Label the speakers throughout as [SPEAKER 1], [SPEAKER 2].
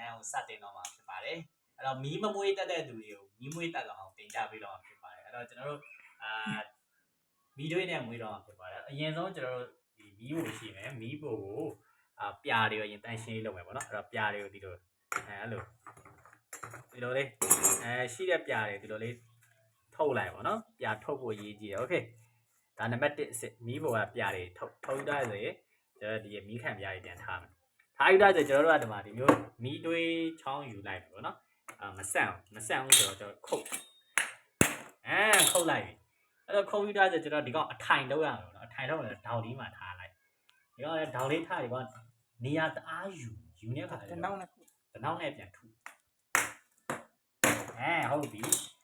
[SPEAKER 1] တန်းကိုစတင်တော့မှာဖြစ်ပါတယ်အဲ့တော့မီးမမွေးတက်တဲ့သူတွေကိုမီးမွေးတက်တော့အောင်တင်ကြပေးတော့မှာဖြစ်ပါတယ်အဲ့တော့ကျွန်တော်တို့အာမီးတွေနဲ့မွေးတော့မှာဖြစ်ပါတယ်အရင်ဆုံးကျွန်တော်တို့ဒီမီးကိုရှိမယ်မီးပိုကိုအာပြာတွေကိုအရင်တန်းရှင်းလုပ်မယ်ပေါ့နော်အဲ့တော့ပြာတွေကိုဒီလိုအဲအဲ့လိုဒီလိုလေးအဲရှိတဲ့ပြာတွေဒီလိုလေးထုတ်လိုက်ပါနော်ပြာထုတ်ဖို့အရေးကြီးတယ်โอเคဒါနံပါတ်1အစစ်မီးပေါ်ကပြာတွေထုတ်ထုတ်ได้ဆိုရင်ကျွန်တော်ဒီမီးခံပြာတွေပြန်ထားမယ် ဟာယူလာဆိုကျွန်တော်တို့ကဒီမှာဒီမျိုးမီးတွေးချောင်းယူလိုက်ပြီပေါ့နော်အာမဆန့်မဆန့်ဘူးဆိုတော့ကျွန်တော်ခုတ်အဲခုတ်လိုက်ပြီအဲ့တော့ခုတ်ယူလာဆိုကျွန်တော်ဒီကောင်အထိုင်တော့ရအောင်နော်အထိုင်တော့လည်းဒေါင်လေးမှာထားလိုက်ဒီကောင်လည်းဒေါင်လေးထားဒီကောင်နေရာတအားယူယူနေခါ
[SPEAKER 2] တနောက်နဲ့
[SPEAKER 1] တနောက်နဲ့ပြန်ထုအဲဟုတ်ပြီ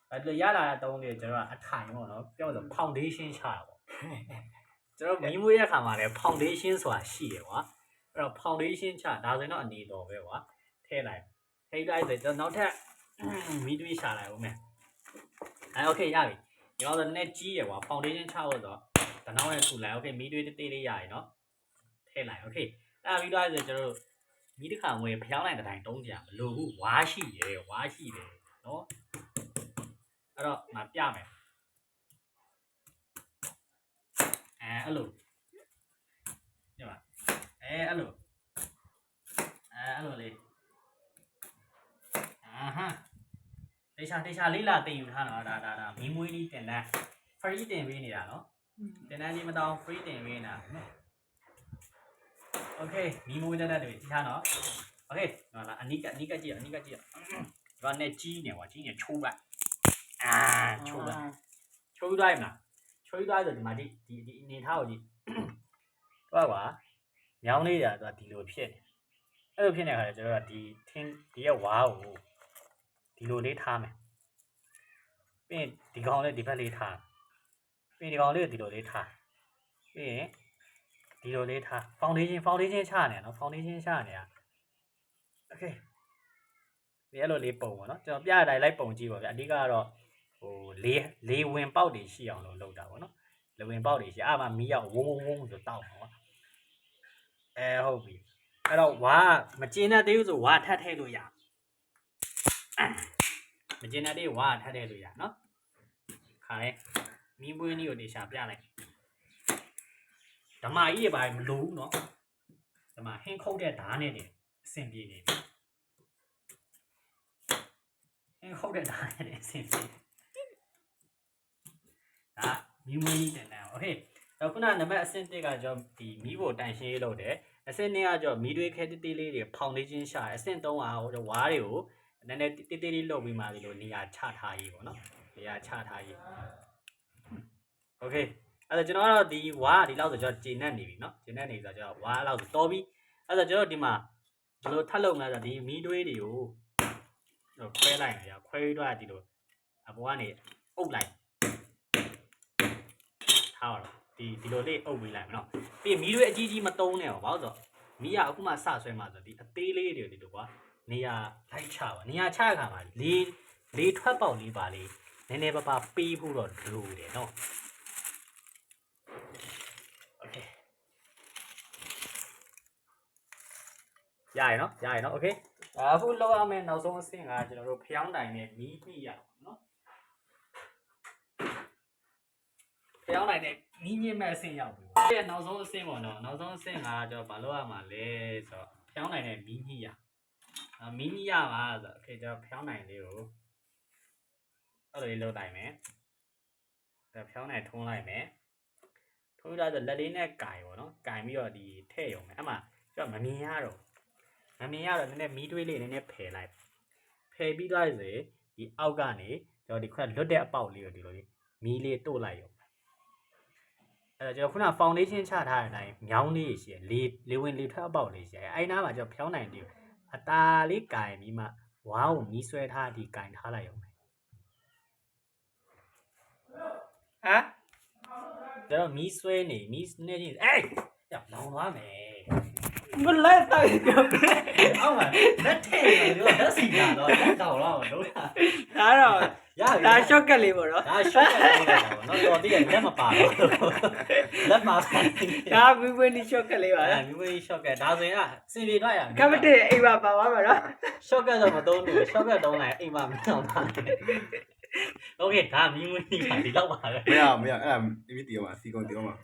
[SPEAKER 1] အဲ့လိုရလာတဲ့အတုံးလေးကျွန်တော်ကအထိုင်ပေါ့နော်ပြောလို့ foundation ချတာပေါ့ကျွန်တော်မီးမွေးတဲ့ခါမှာလည်း foundation ဆိုတာရှိတယ်ကွာ အဲ့တော့ foundation ချဒါဆိုရင်တော့အနေတော်ပဲကွာထည့်လိုက်ထည့်လိုက်ဆိုတော့နောက်ထပ်မီးတွေးရှာလိုက်ဦးမယ်အဲ okay ရပြီဒီတော့လည်းနည်းကြီးရကွာ foundation ချဖို့ဆိုတော့တနောက်နဲ့ထူလိုက် okay မီးတွေးတေးလေးရရင်နော်ထည့်လိုက် okay အဲ့ပြီးတော့ဆိုကျွန်တော်တို့မီးတစ်ခါဝင်ဖျောင်းလိုက်တဲ့တိုင်တုံးကြမလို့ဘူးဝါရှိတယ်ဝါရှိတယ်နော်အဲ့တော့ငါပြမယ်အဲအဲ့လိုညပါ အဲအဲ့လိုအဲအဲ့လိုလေးအာဟာတေချာတေချာလေးလာတင်ယူထားတော့ဒါဒါဒါမီးမွေးလေးတင်တန်း free တင်ပေးနေတာနော်တင်တန်းလေးမတောင်း free တင်ပေးနေတာ okay မီးမွေးတဲ့တဲ့တွေတိထားနော် okay နော်လာအနိကအနိကကြည့်အနိကကြည့်တော့နဲ့ကြီးနေကွာကြီးနေချိုးလိုက်အာချိုးလိုက်ချိုးသွားပြီမလားချိုးသွားဆိုဒီမှာဒီဒီဒီအနေထားကိုကြည့်တော့ကွာ ညောင်းလေးတာသူကဒီလိုဖြစ်နေအဲ့လိုဖြစ်နေတဲ့ခါကျကျွန်တော်ကဒီထင်းဒီရဲ့ဝါးကိုဒီလိုလေးထားမယ်ပြီးရင်ဒီကောင်လေးဒီဘက်လေးထားပြီးရင်ဒီကောင်လေးကိုဒီလိုလေးထားပြီးရင်ဒီလိုလေးထား foundation foundation ချနေနော် foundation ချနေတာ okay ဒီအဲ့လိုလေးပုံပါနော်ကျွန်တော်ပြရတိုင်းလိုက်ပုံကြည့်ပါဗျအဓိကကတော့ဟိုလေးလေးဝင်ပေါက်တွေရှိအောင်လို့လုပ်တာပေါ့နော်လေဝင်ပေါက်တွေရှိအဲ့မှာမီးရောက်ဝုန်းဝုန်းဝုန်းဆိုတောက်မှာပါ အဲဟုတ်ပြီအဲ့တော့ဝါမကျင်းတဲ့သေးဘူးဆိုဝါထပ်ထည့်လို့ရမကျင်းတဲ့သေးဝါထပ်ထည့်လို့ရနော်ခါလဲမီးပွင်းလေးကိုတေချာပြလိုက်ဓမ္မကြီးရပါမလို့ဘူးနော်ဓမ္မဟင်းခုတ်တဲ့ဓာတ်နဲ့တင်အဆင်ပြေနေပြီဟင်းခုတ်တဲ့ဓာတ်နဲ့တင်အဆင်ပြေ ဒါမီးမွေးကြီးတင်တယ်โอเค တော့ခုနနံပါတ်အဆင့်1ကကျွန်တော်ဒီမီးဖို့တန်ရှင်းရေးလုပ်တယ်အဆင့်2ကကျွန်တော်မီးတွေခဲတေးသေးလေးတွေဖောင်ဒေးရှင်းရှာအဆင့်3ကဟိုဝါးတွေကိုနည်းနည်းတေးသေးလေးလုပ်ပြီးမှဒီလိုနေရာချထားရေးပေါ့နော်နေရာချထားရေးโอเคအဲ့တော့ကျွန်တော်ကတော့ဒီဝါးဒီလောက်ဆိုကျွန်တော်ဂျင်းနဲ့နေပြီเนาะဂျင်းနဲ့နေဆိုတော့ကျွန်တော်ဝါးလောက်ဆိုတော်ပြီအဲ့တော့ကျွန်တော်ဒီမှာဒီလိုထပ်လုပ်မှဆိုဒီမီးတွေးတွေကိုခွဲလိုက်ရခွဲပြီးတော့ဒီလိုအပေါ်ကနေအုပ်လိုက် ထားတော့ ဒီဒီလိုလေးအုပ်ပေးလိုက်မယ်နော်ပြီးရင်မီးတွေအကြီးကြီးမတုံးနဲ့ဟောဘာလို့ဆိုတော့မီးကအခုမှစဆွဲမှဆိုဒီအသေးလေးတွေဒီလိုကွာနေရာလိုက်ချပါနေရာချတဲ့ခါမှာလေးလေးထွက်ပေါက်လေးပါလေးနည်းနည်းပါးပါးပေးဖို့တော့လိုတယ်နော်โอเคရရနော်ရရနော်โอเคအခုလောက်ရမယ်နောက်ဆုံးအဆင့်ကကျွန်တော်တို့ဖျောင်းတိုင်နဲ့မီးညှိရအောင်နော် ဖျောင်းနိုင်တဲ့နီးညစ်မဲ့အဆင့်ရောက်ပြီပေါ့။အဲ့နောက်ဆုံးအဆင့်ပေါ့နော်။နောက်ဆုံးအဆင့်ကကျွန်တော်ဘာလုပ်ရမှာလဲဆိုတော့ဖျောင်းနိုင်တဲ့မီးညစ်ရ။အာမီးညစ်ရပါဆိုတော့ okay ကျွန်တော်ဖျောင်းနိုင်လေးကိုအဲ့လိုလေးလုပ်လိုက်မယ်။ဒါဖျောင်းနိုင်ထုံးလိုက်မယ်။ထုံးလိုက်ဆိုလက်လေးနဲ့ကင်ပေါ့နော်။ကင်ပြီးတော့ဒီထဲ့ရုံပဲ။အဲ့မှာကျွန်တော်မမြင်ရတော့မမြင်ရတော့နည်းနည်းမီးတွေးလေးနည်းနည်းဖယ်လိုက်။ဖယ်ပြီးသွားဆိုရင်ဒီအောက်ကနေကျွန်တော်ဒီခွက်လွတ်တဲ့အပေါက်လေးကိုဒီလိုလေးမီးလေးတို့လိုက်ရုံ အဲ့တော့ကျွန်တော်ခုန foundation ချထားတဲ့အတိုင်းမြောင်းလေးရှိရလေလေဝင်လေထွက်အပေါက်လေးရှိရအဲ့နားမှာကျွန်တော်ဖျောင်းနိုင်တယ်အตาလေးကင်ပြီးမှဝါးကိုမီးဆွဲထားဒီကင်ထားလိုက်ရုံပဲဟမ်ကျွန်တော်မီးဆွဲနေမီးနေချင်းအေးရလောင်သွားမယ်
[SPEAKER 2] မလိုက်တော့ပြောပြ
[SPEAKER 1] အောက်မှာလက်ထည့်နေတော့လက်စီလာတော့လက်ကောက်တော့လုံးတာ
[SPEAKER 2] ဒါတော့
[SPEAKER 1] ရပြီ
[SPEAKER 2] ဒါ short cut လေးပေါ့နော်
[SPEAKER 1] ဒါရှော့ကလေးလိုက်တာပေါ့နော်တော်တည်းလက်မပါတော့လက်ပါပါ
[SPEAKER 2] ဒါဝီဝင်းဒီ short cut လေးပါ
[SPEAKER 1] အဲ့
[SPEAKER 2] လား
[SPEAKER 1] မိမကြီးရှော့ကဒါဆိုရင်အစီပြေတော့ရ
[SPEAKER 2] ကမ္ဘာတေအိမ်မှာပါသွားမှာနော်
[SPEAKER 1] ရှော့ကတော့မသုံးဘူးရှော့ကတုံးလိုက်အိမ်မှာမအောင်ပါโอเคဒါမိမကြီးပါဒီတော့ပါပဲ
[SPEAKER 3] မရမရအဲ့ဒါမိမိတီအောင်ပါစီကုန်တီအောင်ပါ